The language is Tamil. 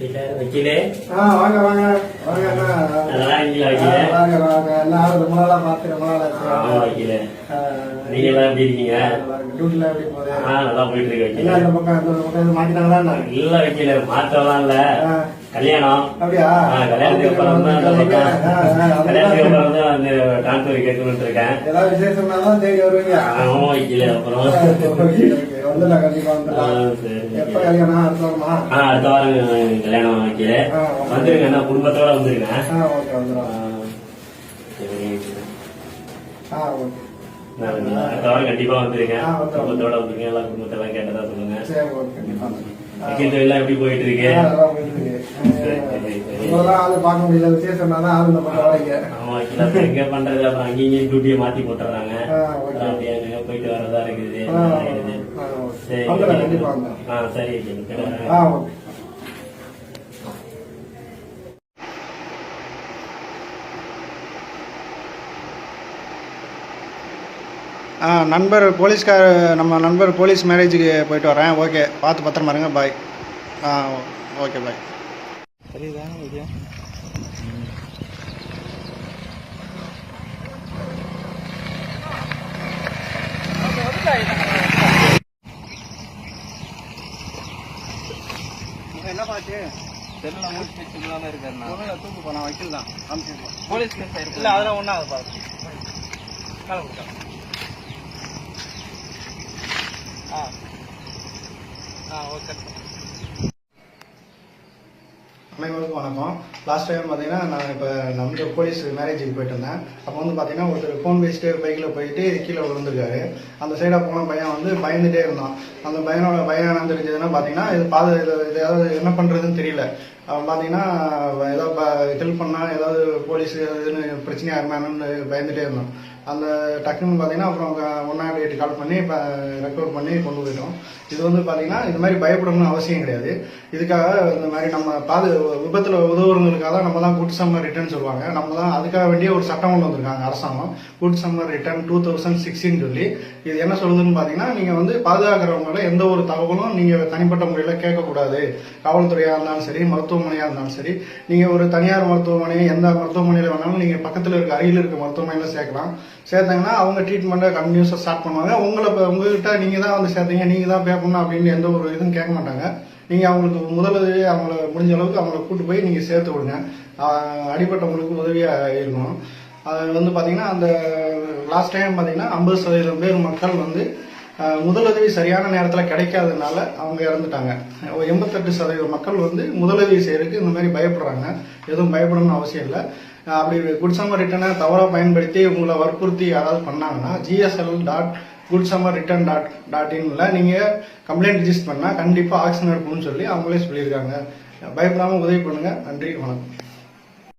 வக்கீலே? ஆ வாங்க வாங்க வாங்க. நல்லா இருக்கீங்களா ஆ, வக்கீலே? வாங்க வாங்க. நான் ரொம்ப நாளா பார்த்து ரொம்ப நாளா ஆச்சு. ஆமா வக்கீலே. ஆ, நீங்க எல்லாம் எப்படி இருக்கீங்க. டியூட்டில எப்படி போகுது? ஆ நல்லா போயிட்டு இருக்கு என்ன வக்கீலே. இந்த பக்கம் இந்த பக்கம் மாட்டினாங்களா என்ன? இல்ல வக்கீலே கல்யாணம். அப்படியா? கல்யாணத்துக்கு அப்புறம் தான் கல்யாணத்துக்கு. அப்புறம் தான் அந்த டிரான்ஸ்பர் கேட்கணும்னு இருக்கேன். ஏதாவது விசேஷம்னா தான் தேடி வருவீங்க. ஆமா வக்கீலே அப்புறம். வந்துடலாம் கண்டிப்பா ஆ, வந்துடலாம் சரி. எப்ப வக்கீலே. கல்யாணம் அடுத்த வாரமா? ஆ அடுத்த வாரம் கல்யாணம் வைக்கல ஆ, வந்துருங்க. என்ன குடும்பத்தோட வந்துருங்க. ஆ ஓகே ஆ, வந்துடும் சரி. ஆ ஓகே. நான் அடுத்த வாரம் கண்டிப்பா வந்துருங்க. குடும்பத்தோட வந்துருங்க எல்லாம் குடும்பத்தெல்லாம் கேட்டதா சொல்லுங்க. வக்கீல் எப்படி போயிட்டு இருக்கு பார்க்க முடியல வரைங்க ஆமா வக்கீல் எங்க பண்றது? அப்புறம் அங்கேயும் டியூட்டியை மாத்தி போட்டுறாங்க. போயிட்டு வரதா இருக்குது ஆ, இருக்குது. ஆ, ஓகே. சரி. கண்டிப்பா. ஆ சரி ஓகே. நண்பர் போலீஸ்கார் நம்ம நண்பர் போலீஸ் மேரேஜுக்கு போயிட்டு வரேன். ஓகே பார்த்து பத்திரமா இருங்க. பாய். ஆ ஓகே பாய். தெரியுதா என்ன பாச்சு தெரியல மூச்சு பிடிச்சிக்கலாம் இருக்காருண்ணா. தூக்கு போனா வக்கீல் தான். காமிச்சிருக்கோம் போலீஸ் கேஸ் இல்ல அதெல்லாம் ஒண்ணா பாரு கால கொடுத்தா ஆ ஆ ஓகே அனைவருக்கும் வணக்கம். லாஸ்ட் டைம் பார்த்தீங்கன்னா நான் இப்போ நம்ம போலீஸ் மேரேஜுக்கு போயிட்டு இருந்தேன் அப்போ வந்து பார்த்தீங்கன்னா ஒருத்தர் ஃபோன் பேசிட்டு பைக்கில் போயிட்டு கீழே விழுந்துருக்காரு. அந்த சைடாக போன பையன் வந்து பயந்துட்டே இருந்தான். அந்த பையனோட பையன் என்ன தெரிஞ்சதுன்னா பார்த்தீங்கன்னா இது பாத இது ஏதாவது என்ன பண்ணுறதுன்னு தெரியல. அவன் பார்த்தீங்கன்னா ஏதாவது ஹெல்ப் பண்ணா ஏதாவது போலீஸ் எதுன்னு பிரச்சனை இருந்தானு பயந்துட்டே இருந்தோம் அந்த டக்குன்னு பார்த்தீங்கன்னா அப்புறம் ஒன் நாட் எயிட் கால் பண்ணி இப்போ ரெக்கவர் பண்ணி கொண்டு போயிட்டோம். இது வந்து பார்த்தீங்கன்னா இது மாதிரி பயப்படணும்னு அவசியம் கிடையாது. இதுக்காக இந்த மாதிரி நம்ம பாது விபத்தில் உதவுறவங்களுக்காக தான் நம்ம தான் குட் சம்மர் ரிட்டர்ன் சொல்லுவாங்க. நம்ம தான் அதுக்காக வேண்டிய ஒரு சட்டம் கொண்டு வந்திருக்காங்க அரசாங்கம். Good summer return two thousand சிக்ஸ்டின்னு சொல்லி இது என்ன சொல்லுதுன்னு பார்த்தீங்கன்னா நீங்கள் வந்து பாதுகாக்கிறவங்கள எந்த ஒரு தகவலும் நீங்கள் தனிப்பட்ட முறையில் கேட்கக்கூடாது. காவல்துறையாக இருந்தாலும் சரி மருத்துவமனையாக இருந்தாலும் சரி நீங்கள் ஒரு தனியார் மருத்துவமனை எந்த மருத்துவமனையில் வேணாலும் நீங்கள் பக்கத்தில் இருக்க அருகில் இருக்க மருத்துவமனையில் சேர்க்கலாம். சேர்த்தாங்கன்னா அவங்க ட்ரீட்மெண்ட்டை கண்டினியூஸாக ஸ்டார்ட் பண்ணுவாங்க. உங்களை இப்போ உங்ககிட்ட நீங்கள் தான் வந்து சேர்த்தீங்க நீங்கள் தான் பே பண்ணணும் அப்படின்னு எந்த ஒரு இதுவும் கேட்க மாட்டாங்க. நீங்கள் அவங்களுக்கு முதலுதவி அவங்கள முடிஞ்ச அளவுக்கு அவங்கள கூட்டு போய் நீங்கள் சேர்த்து விடுங்க. அடிப்பட்டவங்களுக்கு உதவியாக இருக்கணும். அது வந்து பார்த்தீங்கன்னா அந்த லாஸ்ட் டைம் பார்த்தீங்கன்னா ஐம்பது சதவீதம் பேர் மக்கள் வந்து முதலுதவி சரியான நேரத்தில் கிடைக்காதனால அவங்க இறந்துட்டாங்க. எண்பத்தெட்டு சதவீத மக்கள் வந்து முதலுதவி செய்யறதுக்கு இந்த மாதிரி பயப்படுறாங்க. எதுவும் பயப்படணும்னு அவசியம் இல்லை. அப்படி குட் சம்மர் ரிட்டனை தவறாக பயன்படுத்தி உங்களை வற்புறுத்தி யாராவது பண்ணாங்கன்னா GSL dot good summer return dot dot இன்ல நீங்கள் கம்ப்ளைண்ட் ரிஜிஸ்டர் பண்ணால் கண்டிப்பாக ஆக்ஷன் எடுக்கணும்னு சொல்லி அவங்களே சொல்லியிருக்காங்க. பயப்படாமல் உதவி பண்ணுங்கள் நன்றி வணக்கம்.